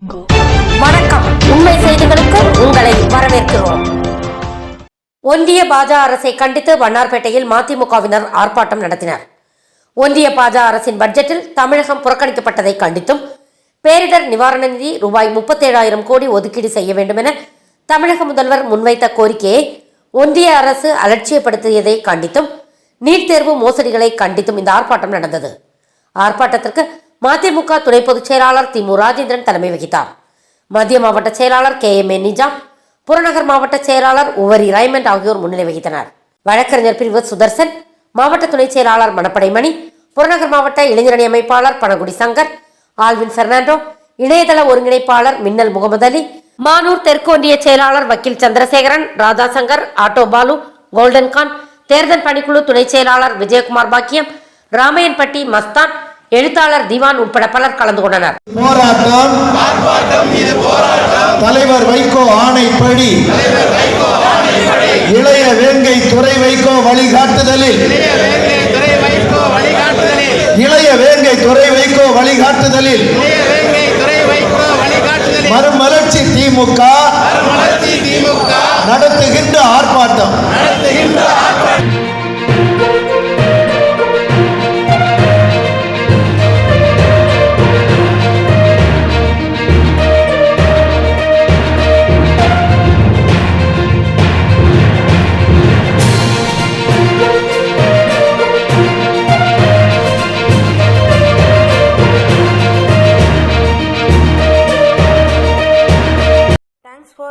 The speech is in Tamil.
வணக்கம். உண்மை செய்திகளுக்கு உங்களை வரவேற்கிறோம். ஒன்றிய பாஜ அரசை கண்டித்து வண்ணார்பேட்டையில் மதிமுகவினர் ஆர்ப்பாட்டம் நடத்தினர். ஒன்றிய பாஜ அரசின் பட்ஜெட்டில் தமிழகம் புறக்கணிக்கப்பட்டதை கண்டித்தும் பேரிடர் நிவாரண நிதி ரூபாய் முப்பத்தேழாயிரம் கோடி ஒதுக்கீடு செய்ய வேண்டும் என தமிழக முதல்வர் முன்வைத்த கோரிக்கையை ஒன்றிய அரசு அலட்சியப்படுத்தியதை கண்டித்தும் நீட் தேர்வு மோசடிகளை கண்டித்தும் இந்த ஆர்ப்பாட்டம் நடந்தது. ஆர்ப்பாட்டத்திற்கு மதிமுக துணை பொதுச் செயலாளர் திமு ராஜேந்திரன் தலைமை வகித்தார். மத்திய மாவட்ட செயலாளர் கே எம் ஏ நிஜாம் புறநகர் மாவட்ட செயலாளர் உவரி ரைமண்ட் ஆகியோர் முன்னிலை வகித்தனர். வழக்கறிஞர் பிரிவு சுதர்சன் மாவட்ட துணை செயலாளர் மணப்படைமணி புறநகர் மாவட்ட இளைஞரணி அமைப்பாளர் பனகுடி சங்கர் ஆல்வின் பெர்னாண்டோ இணையதள ஒருங்கிணைப்பாளர் மின்னல் முகமது அலி மானூர் தெற்கு ஒன்றிய செயலாளர் வக்கீல் சந்திரசேகரன் ராதா சங்கர் ஆட்டோ பாலு கோல்டன் கான் தேர்தல் பணிக்குழு துணை செயலாளர் விஜயகுமார் பாக்கியம் ராமையன்பட்டி மஸ்தான் எழுத்தாளர் திவான் உட்பட பலர் கலந்து கொண்டனர். போராட்டம். தலைவர் வைகோ ஆணைப்படி. இளைய வேங்கை துறை வைகோ வழிகாட்டுதலில். இளைய வேங்கை துறை வைகோ வழிகாட்டுதலில். மறுமலர்ச்சி திமுக. மலர்ச்சி திமுக. நடத்துகின்ற ஆர்ப்பாட்டம்.